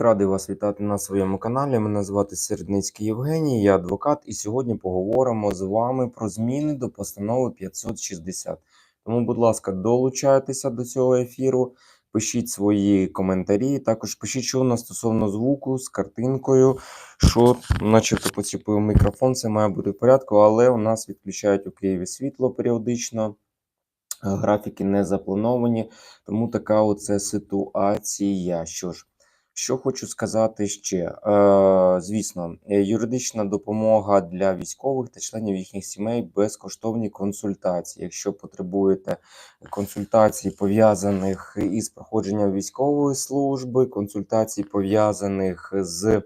Радий вас вітати на своєму каналі. Мене звати Середницький Євгеній, я адвокат, і сьогодні поговоримо з вами про зміни до постанови 560. Тому, будь ласка, долучайтеся до цього ефіру, пишіть свої коментарі. Також пишіть, що у нас стосовно звуку з картинкою, що, начебто, поціпив мікрофон, це має бути в порядку, але у нас відключають у Києві світло періодично. Графіки не заплановані, тому така оце ситуація. Що ж, що хочу сказати ще. Е, звісно, е, юридична допомога для військових та членів їхніх сімей безкоштовні консультації. Якщо потребуєте консультацій пов'язаних із проходженням військової служби, консультацій пов'язаних з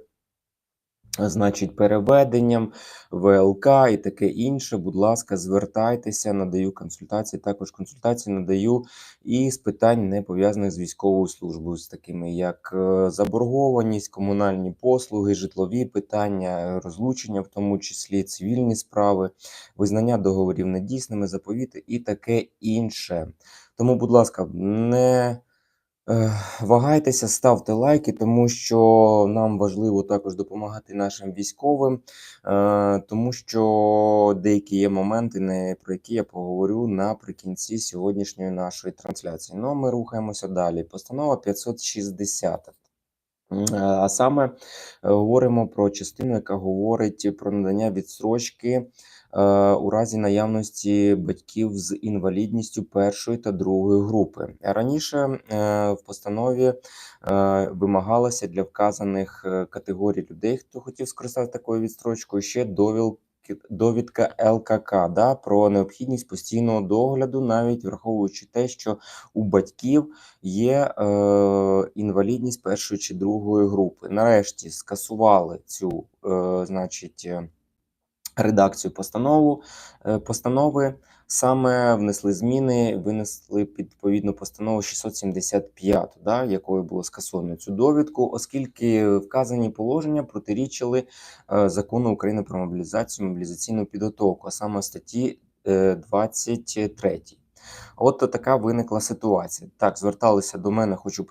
Значить, переведенням ВЛК і таке інше. Будь ласка, звертайтеся, надаю консультації. Також консультації надаю і з питань, не пов'язаних з військовою службою, з такими як е, заборгованість, комунальні послуги, житлові питання, розлучення, в тому числі цивільні справи, визнання договорів недійсними, заповіти і таке інше. Тому, будь ласка, не Вагайтеся, ставте лайки, тому що нам важливо також допомагати нашим військовим, е, тому що деякі є моменти, про які я поговорю наприкінці сьогоднішньої нашої трансляції. Ну а ми рухаємося далі. Постанова 560. М, е, А саме е, говоримо про частину, яка говорить про надання відстрочки е, у разі наявності батьків з інвалідністю першої та другої групи. Раніше е, в постанові е, вимагалося для вказаних е, категорій людей, хто хотів скористатися такою відстрочкою, ще довілки. Довідка ЛКК да, про необхідність постійного догляду, навіть враховуючи те, що у батьків є е, інвалідність першої чи другої групи. Нарешті скасували цю, е, значить, е, редакцію постанову е, постанови. Саме внесли зміни, винесли відповідну постанову 675, да, якою було скасовано цю довідку, оскільки вказані положення протирічили е, закону України про мобілізацію, мобілізаційну підготовку, а саме статті е, 23. От така виникла ситуація. Так, зверталися до мене, хочу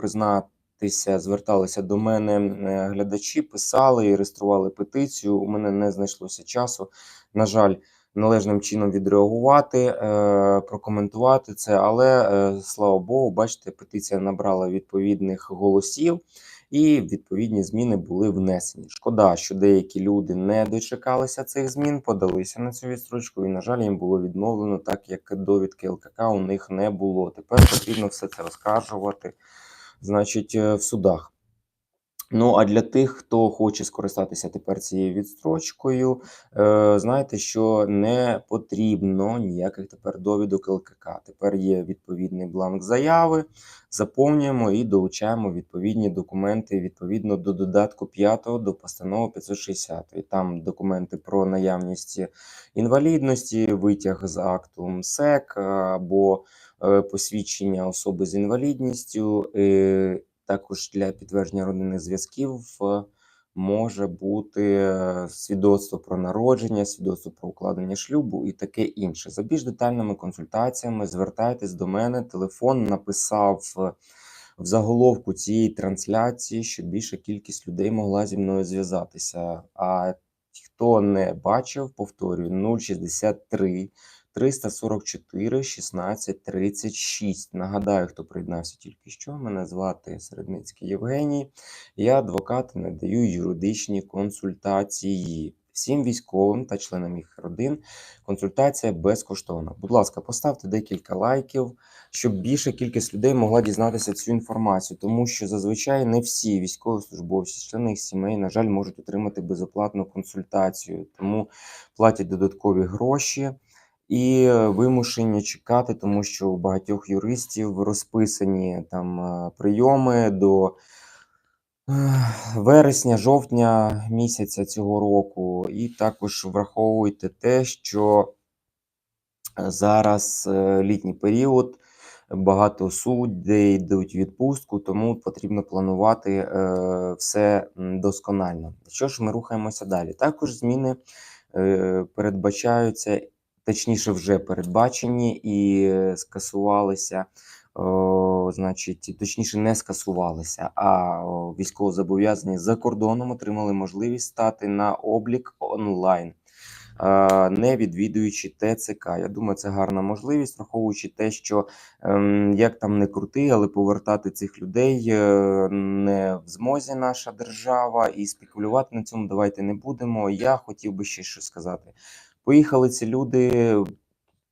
признатися, зверталися до мене е, глядачі, писали і реєстрували петицію. У мене не знайшлося часу. На жаль, належним чином відреагувати, е, прокоментувати це. Але е, слава Богу, бачите, петиція набрала відповідних голосів. І відповідні зміни були внесені. Шкода, що деякі люди не дочекалися цих змін, подалися на цю відстрочку, і, на жаль, їм було відмовлено, так як довідки ЛКК у них не було. Тепер потрібно все це оскаржувати, значить, е, в судах. Ну, а для тих, хто хоче скористатися тепер цією відстрочкою, е, знайте, що не потрібно ніяких тепер довідок ЛКК. Тепер є відповідний бланк заяви, заповнюємо і долучаємо відповідні документи відповідно до додатку 5 до постанови 560. І там документи про наявність інвалідності, витяг з акту МСЕК або е, посвідчення особи з інвалідністю. е, також для підтвердження родинних зв'язків е, може бути е, свідоцтво про народження, свідоцтво про укладення шлюбу і таке інше. За більш детальними консультаціями звертайтесь до мене. Телефон написав е, в заголовку цієї трансляції, щоб більша кількість людей могла зі мною зв'язатися. А хто не бачив, повторюю 063 344 16 36. Нагадаю, хто приєднався тільки що. Мене звати Середницький Євгеній. Я адвокат надаю юридичні консультації. Всім військовим та членам їх родин консультація безкоштовна. Будь ласка, поставте декілька лайків, щоб більша кількість людей могла дізнатися цю інформацію, тому що зазвичай не всі військовослужбовці, члени їх сімей, на жаль, можуть отримати безоплатну консультацію, тому платять додаткові гроші і е, вимушені чекати, тому що у багатьох юристів розписані там е, прийоми до е, вересня, жовтня місяця цього року. І також враховуйте те, що зараз літній період. Багато суддей йдуть відпустку, тому потрібно планувати все досконально. Що ж, ми рухаємося далі. Також зміни передбачаються точніше, вже передбачені і скасувалися о, значить, точніше, не скасувалися, а військовозобов'язані за кордоном отримали можливість стати на облік онлайн, не відвідуючи ТЦК. Я думаю, це гарна можливість, враховуючи те, що ем, як там не крути, але повертати цих людей е, не в змозі наша держава, і спекулювати на цьому давайте не будемо. Я хотів би ще щось сказати. Поїхали ці люди.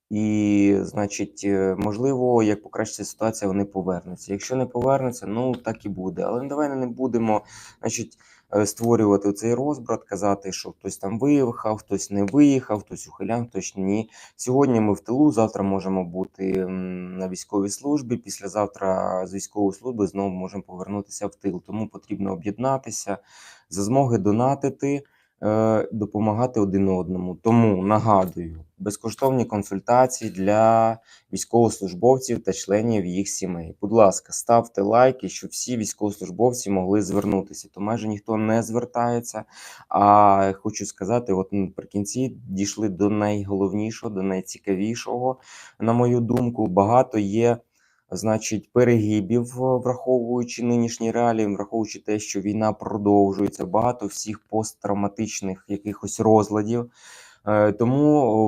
І, значить, е, можливо, як покращиться ситуація, вони повернуться. Якщо не повернуться, ну так і буде. Але давай не будемо, значить, е, створювати цей розбрат, казати, що хтось там виїхав, хтось не виїхав, хтось ухилян, хтось ні. Сьогодні ми в тилу, завтра можемо бути на військовій службі. Післязавтра з військової служби знову можемо повернутися в тил. Тому потрібно об'єднатися за змоги донатити допомагати один одному. Тому нагадую, безкоштовні консультації для військовослужбовців та членів їх сімей. Будь ласка, ставте лайки, щоб всі військовослужбовці могли звернутися. То майже ніхто не звертається. А хочу сказати, от наприкінці дійшли до найголовнішого, до найцікавішого, на мою думку, багато є значить, перегибів, е, враховуючи нинішні реалії, враховуючи те, що війна продовжується, багато всіх посттравматичних якихось розладів. Е, Тому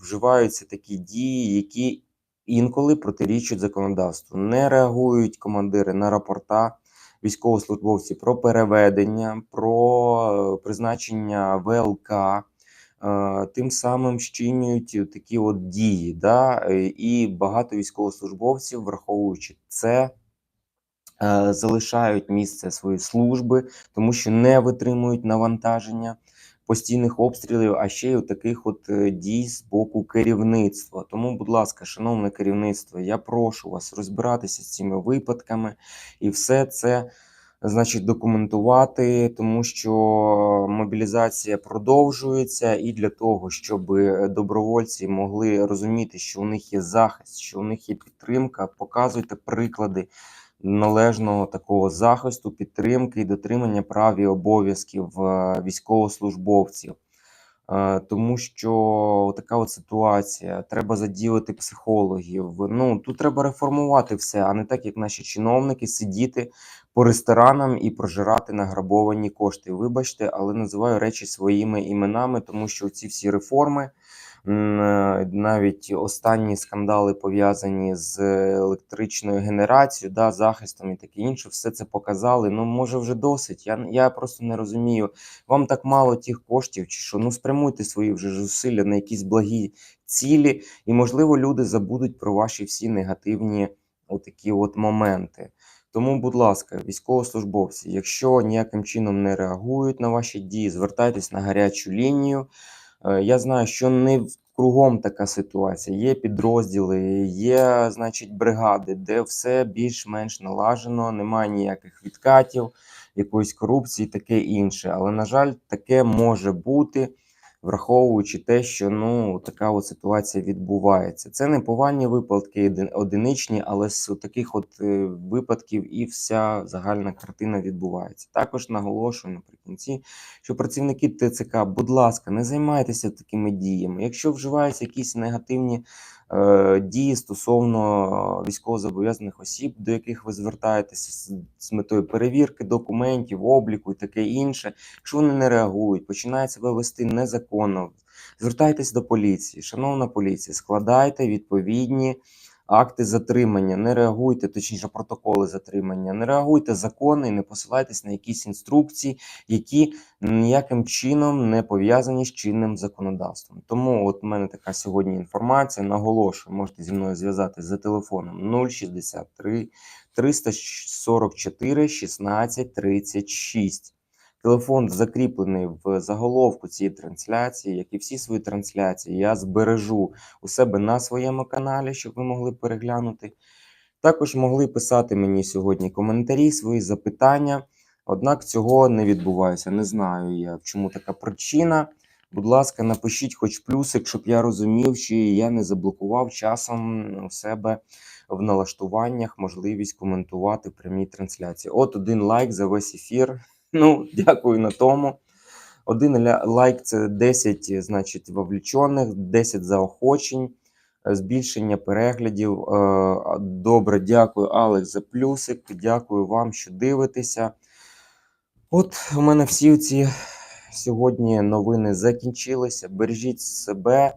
вживаються такі дії, які інколи протирічать законодавству. Не реагують командири на рапорта військовослужбовців про переведення, про е, призначення ВЛК тим самим щинюють такі от дії. Да? е, І багато військовослужбовців, враховуючи це, е, залишають місце своєї служби, тому що не витримують навантаження постійних обстрілів, а ще й от таких от е, дій з боку керівництва. Тому, будь ласка, шановне керівництво, я прошу вас розбиратися з цими випадками і все це значить, документувати, тому що мобілізація продовжується, і для того, щоб е, добровольці могли розуміти, що у них є захист, що у них є підтримка, показуйте приклади належного такого захисту, підтримки і дотримання прав і обов'язків е, військовослужбовців. Е, Тому що така от ситуація, треба заділити психологів. Ну тут треба реформувати все, а не так, як наші чиновники сидіти по ресторанам і прожирати награбовані кошти. Вибачте, але називаю речі своїми іменами, тому що ці всі реформи, е, навіть останні скандали пов'язані з електричною генерацією, да, захистом і таке інше, все це показали. Ну може вже досить. Я, я просто не розумію. Вам так мало тих коштів, чи що? Ну спрямуйте свої вже зусилля на якісь благі цілі, і можливо люди забудуть про ваші всі негативні отакі от моменти. Тому, будь ласка, військовослужбовці, якщо ніяким чином не реагують на ваші дії, звертайтесь на гарячу лінію. Е, Я знаю, що не кругом така ситуація. Є підрозділи, є, значить, бригади, де все більш-менш налажено, немає ніяких відкатів, якоїсь корупції, таке інше. Але, на жаль, таке може бути, враховуючи те, що ну така от ситуація відбувається. Це не повальні випадки, одиничні, але з таких от е, випадків і вся загальна картина відбувається. Також наголошую наприкінці, що працівники ТЦК, будь ласка, не займайтеся такими діями. Якщо вживаються якісь негативні дії стосовно військовозобов'язаних осіб, до яких ви звертаєтеся з, з метою перевірки документів, обліку і таке інше, якщо вони не реагують, починають себе вести незаконно, звертайтесь до поліції. Шановна поліція, складайте відповідні акти затримання, не реагуйте, точніше, протоколи затримання, не реагуйте закони, не посилайтесь на якісь інструкції, які ніяким чином не пов'язані з чинним законодавством. Тому от у мене така сьогодні інформація. Наголошую, можете зі мною зв'язатися за телефоном 063 344 16 36. Телефон закріплений в заголовку цієї трансляції, як і всі свої трансляції, я збережу у себе на своєму каналі, щоб ви могли переглянути. Також могли писати мені сьогодні коментарі, свої запитання. Однак цього не відбувається. Не знаю я, чому така причина. Будь ласка, напишіть хоч плюсик, щоб я розумів, чи я не заблокував часом у себе в налаштуваннях можливість коментувати в прямій трансляції. От один лайк за весь ефір. Ну, дякую на тому. Один лайк це 10, значить, вовлечених, 10 заохочень. е, збільшення переглядів. Е, Добре, дякую, Алекс, за плюсик. Дякую вам, що дивитеся. От у мене всі ці сьогодні новини закінчилися. Бережіть себе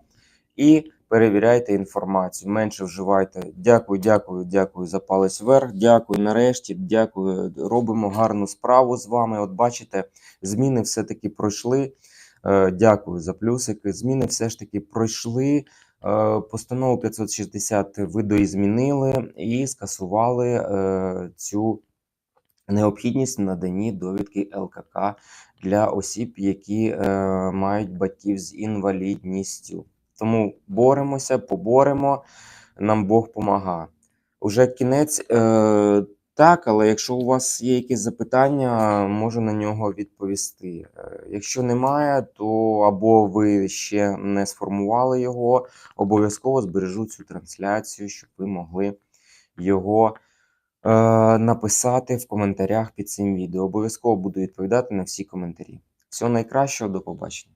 і перевіряйте інформацію. Менше вживайте. Дякую, дякую, дякую за палець вверх. Дякую нарешті. Дякую. Робимо гарну справу з вами. От бачите, зміни все-таки пройшли. Е, Дякую за плюсики. Зміни все ж таки пройшли. Е, Постанову 560 видоізмінили і скасували е, цю необхідність в наданні довідки ЛКК для осіб, які мають батьків з інвалідністю. Тому боремося, поборемо, нам Бог помага. Уже кінець. Е, так, але якщо у вас є якісь запитання, можу на нього відповісти. Е, Якщо немає, то або ви ще не сформували його, обов'язково збережу цю трансляцію, щоб ви могли його е, написати в коментарях під цим відео. Обов'язково буду відповідати на всі коментарі. Всього найкращого, до побачення.